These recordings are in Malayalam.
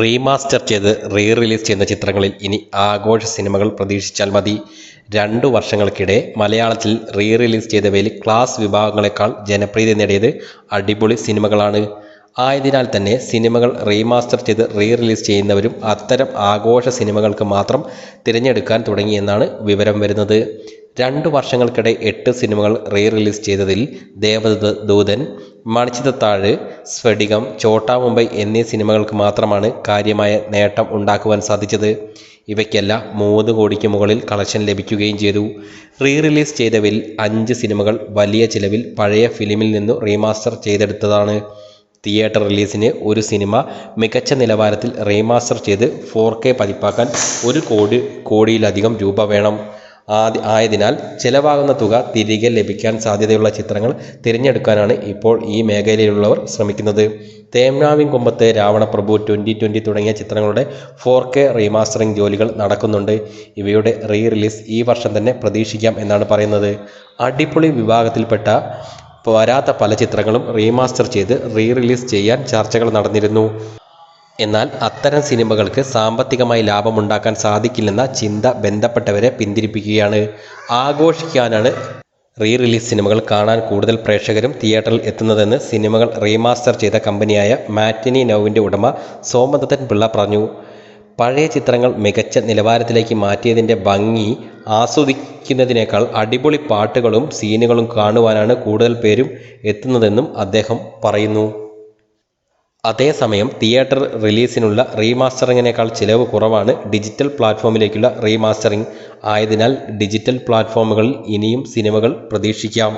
റീമാസ്റ്റർ ചെയ്ത് റീ റിലീസ് ചെയ്യുന്ന ചിത്രങ്ങളിൽ ഇനി ആഘോഷ സിനിമകൾ പ്രതീക്ഷിച്ചാൽ മതി. രണ്ടു വർഷങ്ങൾക്കിടെ മലയാളത്തിൽ റീ റിലീസ് ചെയ്തവയിൽ ക്ലാസ് വിഭാഗങ്ങളെക്കാൾ ജനപ്രീതി നേടിയത് അടിപൊളി സിനിമകളാണ്. ആയതിനാൽ തന്നെ സിനിമകൾ റീമാസ്റ്റർ ചെയ്ത് റീ റിലീസ് ചെയ്യുന്നവരും അത്തരം ആഘോഷ സിനിമകൾക്ക് മാത്രം തിരഞ്ഞെടുക്കാൻ തുടങ്ങിയെന്നാണ് വിവരം വരുന്നത്. രണ്ടു വർഷങ്ങൾക്കിടെ എട്ട് സിനിമകൾ റീ റിലീസ് ചെയ്തതിൽ ദേവദൂതൻ മണിച്ചിത്രത്താഴ് സ്ഫടികം ചോട്ടാ മുംബൈ എന്നീ സിനിമകൾക്ക് മാത്രമാണ് കാര്യമായ നേട്ടം ഉണ്ടാക്കുവാൻ സാധിച്ചത്. ഇവയ്ക്കെല്ലാം മൂന്ന് കോടിക്ക് മുകളിൽ കളക്ഷൻ ലഭിക്കുകയും ചെയ്തു. റീ റിലീസ് ചെയ്തവയിൽ അഞ്ച് സിനിമകൾ വലിയ ചിലവിൽ പഴയ ഫിലിമിൽ നിന്നു റീമാസ്റ്റർ ചെയ്തെടുത്തതാണ്. തിയേറ്റർ റിലീസിന് ഒരു സിനിമ മികച്ച നിലവാരത്തിൽ റീമാസ്റ്റർ ചെയ്ത് ഫോർ കെ പതിപ്പാക്കാൻ ഒരു കോടി കോടിയിലധികം രൂപ വേണം. ആയതിനാൽ ചിലവാകുന്ന തുക തിരികെ ലഭിക്കാൻ സാധ്യതയുള്ള ചിത്രങ്ങൾ തിരഞ്ഞെടുക്കാനാണ് ഇപ്പോൾ ഈ മേഖലയിലുള്ളവർ ശ്രമിക്കുന്നത്. തേമ്നാവിൻ കുമ്പത്ത് രാവണപ്രഭു ട്വന്റി ട്വന്റി തുടങ്ങിയ ചിത്രങ്ങളുടെ ഫോർ കെ റീമാസ്റ്ററിംഗ് ജോലികൾ നടക്കുന്നുണ്ട്. ഇവയുടെ റീ റിലീസ് ഈ വർഷം തന്നെ പ്രതീക്ഷിക്കാം എന്നാണ് പറയുന്നത്. അടിപൊളി വിഭാഗത്തിൽപ്പെട്ട വരാത്ത പല ചിത്രങ്ങളും റീമാസ്റ്റർ ചെയ്ത് റീ റിലീസ് ചെയ്യാൻ ചർച്ചകൾ നടന്നിരുന്നു. എന്നാൽ അത്തരം സിനിമകൾക്ക് സാമ്പത്തികമായി ലാഭമുണ്ടാക്കാൻ സാധിക്കില്ലെന്ന ചിന്ത ബന്ധപ്പെട്ടവരെ പിന്തിരിപ്പിക്കുകയാണ്. ആഘോഷിക്കാനാണ് റീ റിലീസ് സിനിമകൾ കാണാൻ കൂടുതൽ പ്രേക്ഷകരും തിയേറ്ററിൽ എത്തുന്നതെന്ന് സിനിമകൾ റീമാസ്റ്റർ ചെയ്ത കമ്പനിയായ മാറ്റിനി നൗവിന്റെ ഉടമ സോമദത്തൻ പിള്ള പറഞ്ഞു. പഴയ ചിത്രങ്ങൾ മികച്ച നിലവാരത്തിലേക്ക് മാറ്റിയതിന്റെ ഭംഗി ആസ്വദിക്കുന്നതിനേക്കാൾ അടിപൊളി പാട്ടുകളും സീനുകളും കാണുവാനാണ് കൂടുതൽ പേരും എത്തുന്നതെന്നും അദ്ദേഹം പറയുന്നു. അതേസമയം തിയേറ്റർ റിലീസിനുള്ള റീമാസ്റ്ററിങ്ങിനേക്കാൾ ചിലവ് കുറവാണ് ഡിജിറ്റൽ പ്ലാറ്റ്ഫോമിലേക്കുള്ള റീമാസ്റ്ററിംഗ് ആയതിനാൽ ഡിജിറ്റൽ പ്ലാറ്റ്ഫോമുകളിൽ ഇനിയും സിനിമകൾ പ്രതീക്ഷിക്കാം.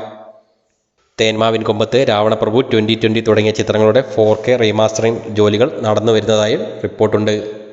തേന്മാവിൻ കൊമ്പത്ത് രാവണപ്രഭു ട്വന്റി ട്വന്റി തുടങ്ങിയ ചിത്രങ്ങളുടെ ഫോർ കെ റീമാസ്റ്ററിംഗ് ജോലികൾ നടന്നു വരുന്നതായും റിപ്പോർട്ടുണ്ട്.